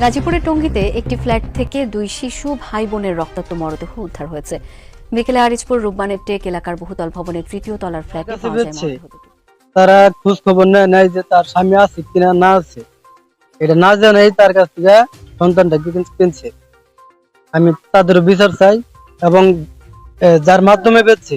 গাজীপুরের টঙ্গীতে একটি ফ্ল্যাট থেকে দুই শিশু ভাই বোনের রক্তাক্ত মরদেহ উদ্ধার হয়েছে। বিকেলে আরিজপুর রূপবানের টেক এলাকার বহুতল ভবনের তৃতীয় তলার ফ্ল্যাটে কাছে পাওয়া যায় মরদেহ তারা খোঁজ খবর নেয় নাই যে তার স্বামী আছে কিনা না আছে। এটা না জানাই তার কাছ থেকে সন্তানটাকে কিন- কিনছে। আমি তাদের বিচার চাই এবং যার মাধ্যমে বেচছে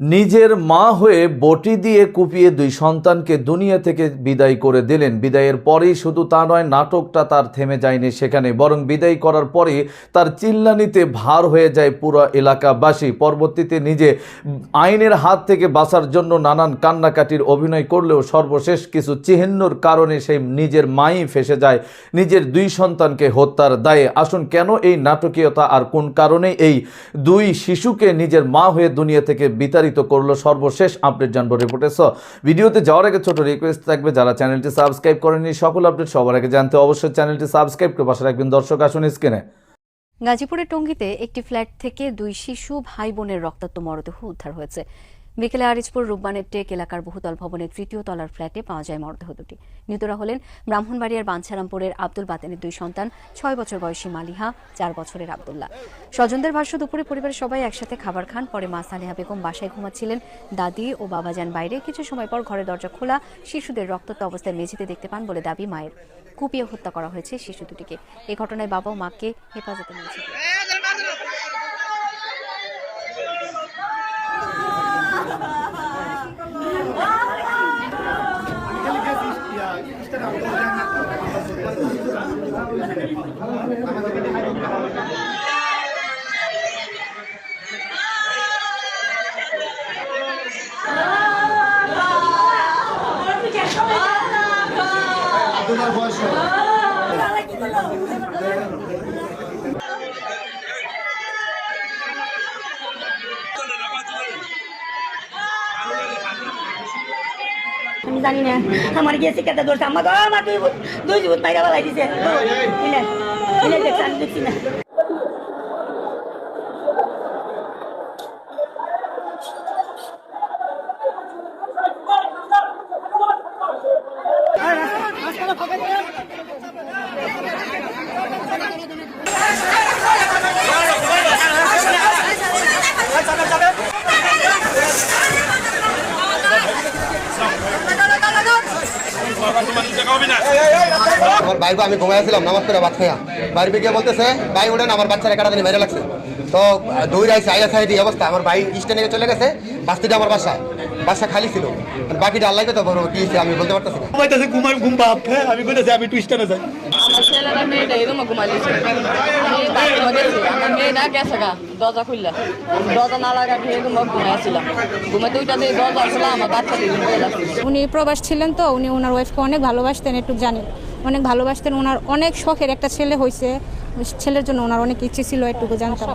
নিজের মা হয়ে বটি দিয়ে কুপিয়ে দুই সন্তানকে দুনিয়া থেকে বিদায় করে দিলেন। বিদায়ের পরেই শুধু তা নয়, নাটকটা তার থেমে যায়নি সেখানে। বরং বিদায় করার পরে তার চিল্লানিতে ভার হয়ে যায় পুরো এলাকাবাসী। পরবর্তীতে নিজে আইনের হাত থেকে বাঁচার জন্য নানান কান্নাকাটির অভিনয় করলেও সর্বশেষ কিছু চিহ্নর কারণে সেই নিজের মাই ফেসে যায়। নিজের দুই সন্তানকে হত্যার দায়ে। আসুন, কেন এই নাটকীয়তা আর কোন কারণে এই দুই শিশুকে নিজের মা হয়ে দুনিয়া থেকে বিতাড়িত করল, সর্বশেষ আপডেট জানব রিপোর্টে সো ভিডিওতে যাওয়ার আগে ছোট রিকোয়েস্ট থাকবে, যারা চ্যানেলটি সাবস্ক্রাইব করেনি সকল আপডেট সবার আগে জানতে অবশ্যই চ্যানেলটি সাবস্ক্রাইব করে পাশে রাখবেন। দর্শক, আসুন স্ক্রিনে গাজীপুরের টঙ্গীতে একটি ফ্ল্যাট থেকে দুই শিশু, ভাই বোনের রক্তাক্ত মরদেহ উদ্ধার হয়েছে। বিকেলে আরিজপুর রূপবানের টেক এলাকার বহুতল ভবনের তৃতীয় তলার ফ্ল্যাটে পাওয়া যায় মরদেহ দুটি। নিহতরা হলেন ব্রাহ্মণবাড়িয়ার বাঞ্ছারামপুরের আব্দুল বাতেনের দুই সন্তান, ছয় বছর বয়সী মালিহা, চার বছরের আবদুল্লাহ। স্বজনদের ভাষ্য, দুপুরে পরিবারের সবাই একসাথে খাবার খান, পরে মা সালেহা বেগম বাসায় ঘুমাচ্ছিলেন। দাদি ও বাবা যান বাইরে। কিছু সময় পর ঘরের দরজা খোলা, শিশুদের রক্তাক্ত অবস্থায় মেঝেতে দেখতে পান বলে দাবি মায়ের। কুপিয়ে হত্যা করা হয়েছে শিশু দুটিকে। এ ঘটনায় বাবা ও মাকে হেফাজতে নিয়েছে আমাদেরকে আমি জানি না। আমার গিয়ে শিক্ষাতে ধরছে। আমার দুই দুই ভূত মাইরা বলাই দিছে দেখছি না। আমার ভাইকে আমি ঘুমাইছিলাম নামাজ পড়ে ভাত খাইয়া। বাড়ি গিয়ে বলতেছে ভাই উঠেন আমার বাচ্চারা কাটা দিন মেরে লাগছে। তো দৌড় আইসে আইয়া সাইড এই অবস্থা। আমার ভাই স্টেনে চলে গেছে বাস্তিটা আমার বাসা বাসা খালি ছিল। আর বাকিটা আল্লাহকে তো বড় কি আমি বলতে পারতেছি না। ঘুমাইতেছে ঘুমার ঘুম বাপ হ্যাঁ আমি কইতেছি আমি টুইস্টারে যাই। ছেলেরা মেয়েটা এরকম ঘুমাইছে আমি বাথরুমে আমার মেয়েটা গেছে গা দরজা খুললা। দরজা না লাগা এরকম ঘুমাইছিলাম দুইটা দিয়ে দরজা খুলা আমার বাচ্চা উনি প্রবাস ছিলেন তো উনি ওনার ওয়াইফকে অনেক ভালোবাসতেন একটু জানেন অনেক ভালোবাসতেন। ওনার অনেক শখের একটা ছেলে হয়েছে ছেলের জন্য ওনার অনেক ইচ্ছে ছিল একটুকু জানতাম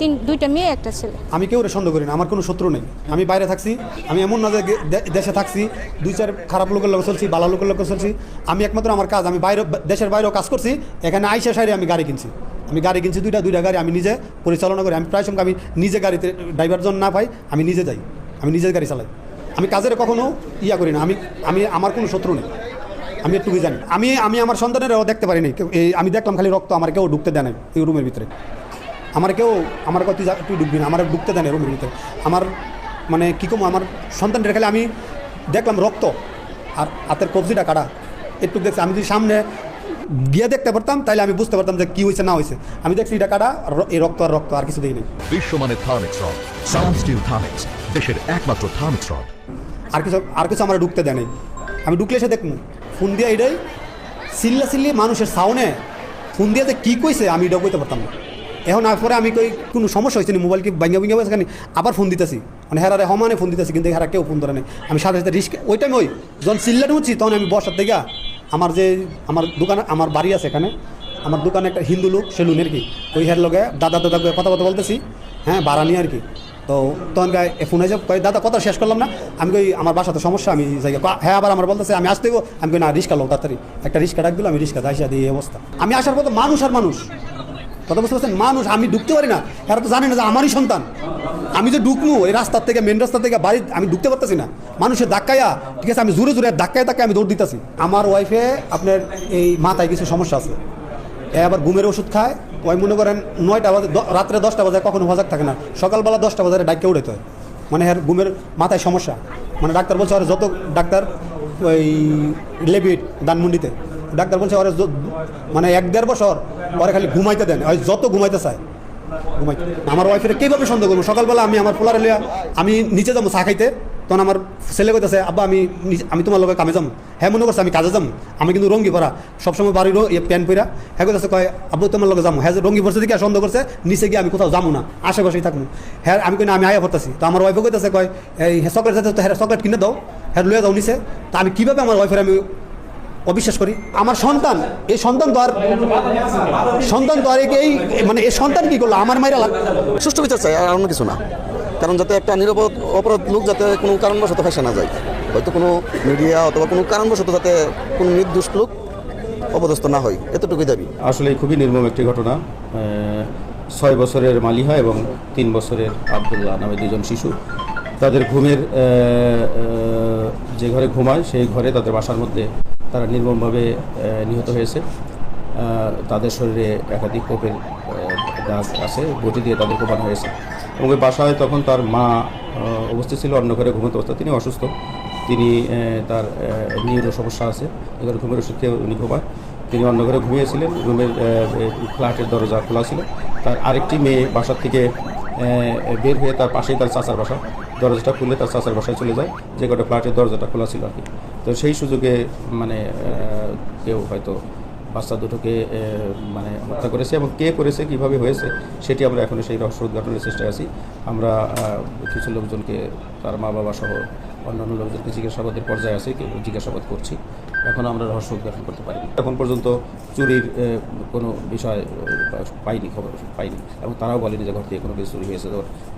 তিন দুইটা মেয়ে একটা ছেলে। আমি কেউ সন্দেহ করি না আমার কোনো শত্রু নেই। আমি বাইরে থাকছি আমি এমন না যে দেশে থাকছি দুই চার খারাপ লোকের লোক চলছি ভালো লোকের লোক চলছি। আমি একমাত্র আমার কাজ আমি বাইরে দেশের বাইরেও কাজ করছি এখানে আইসা সাইডে আমি গাড়ি কিনছি। আমি গাড়ি কিনছি দুইটা দুইটা গাড়ি আমি নিজে পরিচালনা করি। আমি প্রায় সময় আমি নিজে গাড়িতে ড্রাইভার জন না পাই আমি নিজে যাই। আমি নিজের গাড়ি চালাই। আমি কাজের কখনো ইয়া করি না আমি আমি আমার কোনো শত্রু নেই। আমি একটুকু জানি। আমি আমি আমার সন্তানেরও দেখতে পারিনি। কেউ- এই আমি দেখলাম খালি রক্ত আমার কেউ ঢুকতে দেয় না এই রুমের ভিতরে। আমার কেউ আমার কথা তুই তুই ঢুকবি না আমার ঢুকতে দেয় না রুমের ভিতরে। আমার মানে কী কম আমার সন্তানটা খালি আমি দেখলাম রক্ত। আর হাতের কবজিটা কাটা একটু দেখছি আমি যদি সামনে গিয়ে দেখতে পারতাম তাহলে আমি বুঝতে পারতাম যে কী হয়েছে না হয়েছে আমি দেখছি এটা কাটা এই রক্ত আর রক্ত আর কিছু দেখিনি বিশ্বমানের Thermex rod sound steel Thermex দেশের একমাত্র থার্মিক্স রড। আর কিছু আর কিছু আমার ঢুকতে দেয় আমি ঢুকলে এসে দেখব। ফোন দিয়ে এটাই। সিল্লা সিল্লি মানুষের সাউনে ফোন দিয়ে যে কী কইছে, আমি এটাও কইতে পারতাম না। এখন আর পরে আমি কই কোনো সমস্যা হয়েছে মোবাইল কি ভাঙ্গা ভাঙ্গা হয়েছে আবার ফোন দিতেছি। মানে হেরারে হমানে ফোন দিতেছি, কিন্তু হেরা কেউ ফোন ধরে নেই। আমি সাথে সাথে রিস্ক ওই টাইম ওই, যখন সিল্লাটা উঠছি, তখন আমি বসার থেকে আমার যে আমার দোকানে আমার বাড়ি আছে এখানে। আমার দোকানে একটা হিন্দু লোক, সে লুনের কি ওই হের লগে দাদা দাদা কথা কথা বলতেছি। হ্যাঁ বাড়া নিয়ে আর কি। তো তখন ফোন হয়েছে কই দাদা, কথা শেষ করলাম না। আমি কই, আমার বাসাতে সমস্যা, আমি যাই হ্যাঁ আবার আমার বলতেছে, আমি আসতে গো আমি কই, না, রিস্কা লোক, তাড়াতাড়ি। একটা রিস্কা ডাক দিল, আমি রিস্কা যাইসা দিয়ে এই অবস্থা। আমি আসার পর মানুষ আর মানুষ। কথা বুঝতে পারছেন? মানুষ, আমি ঢুকতে পারি না। এরা তো জানে না যে আমারই সন্তান। আমি যে ঢুকবো এই রাস্তার থেকে মেন রাস্তা থেকে বাড়ি, আমি ঢুকতে পারতেছি না। মানুষের ধাক্কায়া, ঠিক আছে, আমি জোরে জোরে ধাক্কায় ধাক্কায় আমি দৌড় দিতেছি। আমার ওয়াইফে আপনার এই মাথায় কিছু সমস্যা আছে। এ আবার ঘুমের ওষুধ খায় ওই মনে করেন নয়টা বাজে রাত্রে দশটা বাজে, কখনো ভাজাক থাকে না। সকালবেলা দশটা বাজারে ডাক্তার উঠাইতে হয়। মানে এর ঘুমের মাথায় সমস্যা। মানে ডাক্তার বলছে, আর যত ডাক্তার ওই লেবিট দানমন্ডিতে ডাক্তার বলছে ওরা মানে এক দেড় বছর ওরা খালি ঘুমাইতে দেন ওই যত ঘুমাইতে চায়, ঘুমাইতে। আমার ওয়াইফের কীভাবে সন্দেহ করব? সকালবেলা আমি আমার পোলারে লিয়া আমি নিচে যাব চা খাইতে। তখন আমার ছেলে কইতেছে আব্বা, আমি আমি তোমার লগে কামে যাম। হ্যাঁ মনে করছে আমি কাজে যাম, আমি কিন্তু রঙ্গি পরা সবসময় বাড়ির প্যান্ট পরা হ্যাঁ কইতেছে কয়, আব্বু তোমার লগে যাব হ্যাঁ রঙ্গি পড়ছে দিকে সন্দেহ করছে নিচে গিয়ে আমি কোথাও যাব না, আশেপাশেই থাকব হ্যাঁ আমি কই না আমি আয়া পড়তেছি তো আমার ওয়াইফও কইতেছে কয়, এই চকলেট যাতে হ্যাঁ চকলেট কিনে দাও। হ্যাঁ লয়ে যাও নিচে। তা আমি কীভাবে আমার ওয়াইফের আমি অবিশ্বাস করি? আমার সন্তান, এই সন্তান তো আর সন্তান তো আর এই মানে এই সন্তান কি করল? আমার লাগ সুষ্ঠু বিচার চাই, আর অন্য কিছু না। কারণ যাতে একটা নিরাপদ অপরাধ লোক যাতে কোনো কারণবশত ফাঁসে না যায়। হয়তো কোনো মিডিয়া অথবা কোনো কারণবশত যাতে কোনো নির্দোষ লোক অপদস্থ না হয়, এতটুকুই দাবি। আসলে খুবই নির্মম একটি ঘটনা। ছয় বছরের মালিহা এবং তিন বছরের আবদুল্লাহ নামে দুজন শিশু। তাদের ঘুমের যে ঘরে ঘুমায় সেই ঘরে তাদের বাসার মধ্যে তারা নির্মমভাবে নিহত হয়েছে। তাদের শরীরে একাধিক কোপের দাগ আছে বটি দিয়ে তাদের কোপানো হয়েছে। এবং ওই বাসায় তখন তার মা উপস্থিত ছিল, অন্য ঘরে ঘুমন্ত অবস্থা, তিনি অসুস্থ। তিনি তার নিউরো সমস্যা আছে। এবার ঘুমের ওষুধ খেয়ে উনি ঘুমায়। তিনি অন্য ঘরে ঘুমিয়েছিলেন। রুমের ফ্ল্যাটের দরজা খোলা ছিল। তার আরেকটি মেয়ে বাসার থেকে বের হয়ে তার পাশেই তার চাচার বাসা। দরজাটা খুলে তার চাচার বাসায় চলে যায়, যে কটা ফ্ল্যাটের দরজাটা খোলা ছিল আর কি। তো সেই সুযোগে মানে কেউ হয়তো বাচ্চা দুটোকে মানে হত্যা করেছে এবং কে করেছে, কীভাবে হয়েছে, সেটি আমরা এখনও সেই রহস্য উদ্ঘাটনের চেষ্টায় আছি। আমরা কিছু লোকজনকে, তার মা বাবা সহ অন্যান্য লোকজনকে জিজ্ঞাসাবাদের পর্যায়ে আছে জিজ্ঞাসাবাদ করছি। এখন আমরা রহস্য উদ্ঘাটন করতে পারিনি। এখন পর্যন্ত চুরির কোনো বিষয় পাইনি, খবর পাইনি। এবং তারাও বলেনি যে ঘর থেকে কোনো কিছু চুরি হয়েছে।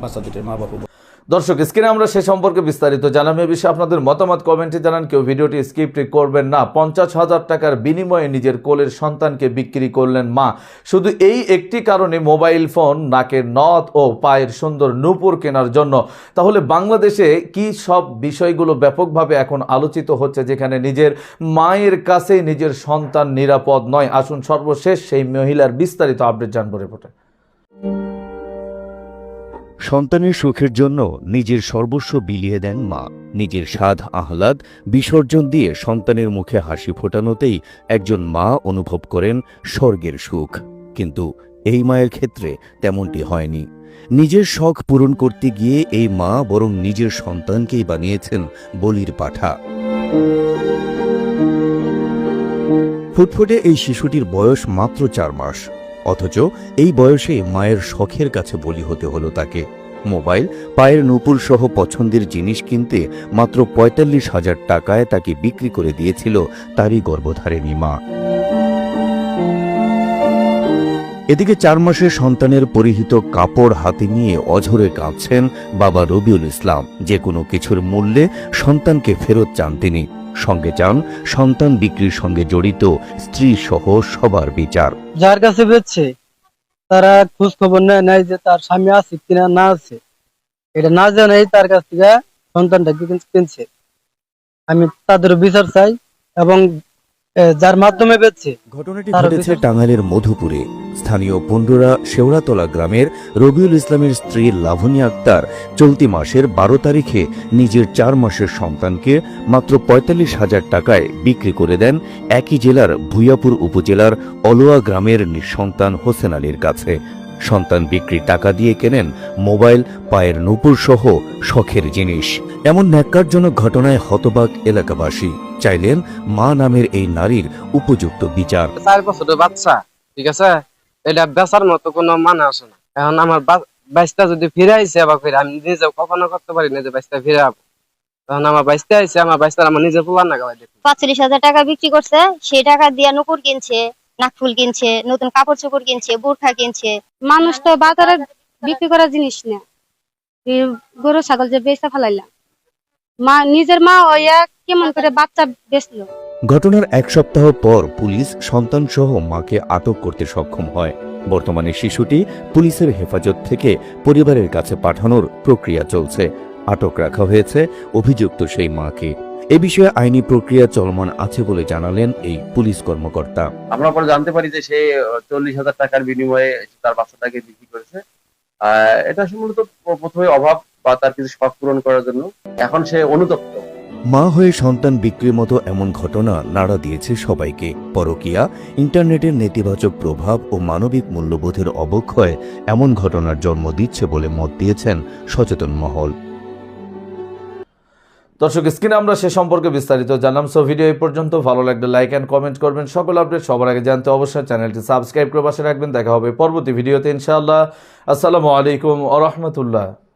বাচ্চা দুটোর মা বাবা দর্শক, স্ক্রিনে আমরা সে সম্পর্কে বিস্তারিত জানাব। এ বিষয়ে আপনাদের মতামত, কমেন্টে জানান কেউ। ভিডিওটি স্কিপ করবেন না। পঞ্চাশ হাজার টাকার বিনিময়ে নিজের কোলের সন্তানকে বিক্রি করলেন মা। শুধু এই একটি কারণে মোবাইল ফোন, নাকের নথ ও পায়ের সুন্দর নূপুর কেনার জন্য। তাহলে বাংলাদেশে কি সব বিষয়গুলো ব্যাপকভাবে এখন আলোচিত হচ্ছে, যেখানে নিজের মায়ের কাছেই নিজের সন্তান নিরাপদ নয়? আসুন সর্বশেষ সেই মহিলার বিস্তারিত আপডেট জানব রিপোর্টে। সন্তানের সুখের জন্য নিজের সর্বস্ব বিলিয়ে দেন মা। নিজের স্বাদ আহ্লাদ বিসর্জন দিয়ে সন্তানের মুখে হাসি ফোটানোতেই একজন মা অনুভব করেন স্বর্গের সুখ। কিন্তু এই মায়ের ক্ষেত্রে তেমনটি হয়নি। নিজের শখ পূরণ করতে গিয়ে এই মা বরং নিজের সন্তানকেই বানিয়েছেন বলির পাঠা। ফুটফুটে এই শিশুটির বয়স মাত্র চার মাস। অথচ এই বয়সে মায়ের শখের কাছে বলি হতে হলো তাকে। মোবাইল, পায়ের নুপুর সহ পছন্দের জিনিস কিনতে মাত্র পঁয়তাল্লিশ হাজার টাকায় তাকে বিক্রি করে দিয়েছিল তারই গর্ভধারিণী মা। এদিকে চার মাসে সন্তানের পরিহিত কাপড় হাতে নিয়ে অঝরে কাঁদছেন বাবা রবিউল ইসলাম। যে কোনো কিছুর মূল্যে সন্তানকে ফেরত চান তিনি। সঙ্গে চান সন্তান বিক্রির সঙ্গে জড়িত, স্ত্রী সহ সবার বিচার। যার কাছে বেচছে তারা খোঁজ খবর নেয় নাই যে তার স্বামী আছে কিনা, না আছে। এটা না জানাই তার কাছ থেকে সন্তানটা কিনছে। আমি তাদের বিচার চাই এবং যার মাধ্যমে বেচছে ঘটনাটি ঘটেছে টাঙ্গাইলের মধুপুরে। স্থানীয় পন্ডরা শেওড়াতলা গ্রামের রবিউল ইসলামের স্ত্রী লাভনী আক্তার চলতি মাসের বারো তারিখে নিজের চার মাসের সন্তানকে মাত্র পঁয়তাল্লিশ হাজার টাকায় বিক্রি করে দেন একই জেলার ভুইয়াপুর উপজেলার অলুয়া গ্রামের নিঃসন্তান হোসেন আলীর কাছে। সন্তান বিক্রির টাকা দিয়ে কেনেন মোবাইল পায়ের নুপুর সহ শখের জিনিস। এমন ন্যাক্কারজনক ঘটনায় হতবাক এলাকাবাসী। চাইলেন মা নামের এই নারীর উপযুক্ত বিচার। চার বছরের বাচ্চা ঠিক আছে? এটা বেচার মতো কোনো মানে আসে না। এখন আমার বাইশটা যদি ফিরে আইসে বা ফিরে আমি নিজে কখনো করতে পারি না যে বাইশটা ফিরে যাব তখন আমার বাইশটা আইসে আমার বাইশটা আমার নিজে পোলার না গাওয়াই দেখি পাঁচচল্লিশ হাজার টাকা বিক্রি করছে সেই টাকা দিয়ে নুপুর কিনছে নাকফুল কিনছে নতুন কাপড় চোপড় কিনছে বোরখা কিনছে। মানুষ তো বাজারে বিক্রি করা জিনিস না। গরু ছাগল যে বেচা ফেলাইলাম মা নিজের মা ওইয়া কেমন করে বাচ্চা বেচলো? ঘটনার এক সপ্তাহ পর পুলিশ সন্তানসহ মাকে আটক করতে সক্ষম হয়। বর্তমানে শিশুটি পুলিশের হেফাজত থেকে পরিবারের কাছে পাঠানোর প্রক্রিয়া চলছে। আটক রাখা হয়েছে অভিযুক্ত সেই মাকে। এ বিষয়ে আইনি প্রক্রিয়া চলমান আছে বলে জানালেন এই পুলিশ কর্মকর্তা। আমরা পরে জানতে পারি যে সে চল্লিশ হাজার টাকার বিনিময়ে তার বাচ্চাটাকে বিক্রি করেছে। আহ, এটা আসলে মূলত প্রথমে অভাব বা তার কিছু শখ পূরণ করার জন্য। এখন সে অনুতপ্ত। মা হয়ে সন্তান বিক্রির মতো এমন ঘটনা নাড়া দিয়েছে সবাইকে। পরকিয়া, ইন্টারনেটের নেতিবাচক প্রভাব ও মানবিক মূল্যবোধের অবক্ষয় এমন ঘটনার জন্ম দিচ্ছে বলে মত দিয়েছেন সচেতন মহল। দর্শক, স্ক্রিনে আমরা সে সম্পর্কে বিস্তারিত জানলাম। সো, ভিডিও এই পর্যন্ত। ভালো লাগলে লাইক অ্যান্ড কমেন্ট করবেন। সকল আপডেট সবার আগে জানতে অবশ্যই চ্যানেলটি সাবস্ক্রাইব করে পাশে রাখবেন। দেখা হবে পরবর্তী ভিডিওতে ইনশাআল্লাহ। আসসালামু আলাইকুম আ রহমতুল্লাহ।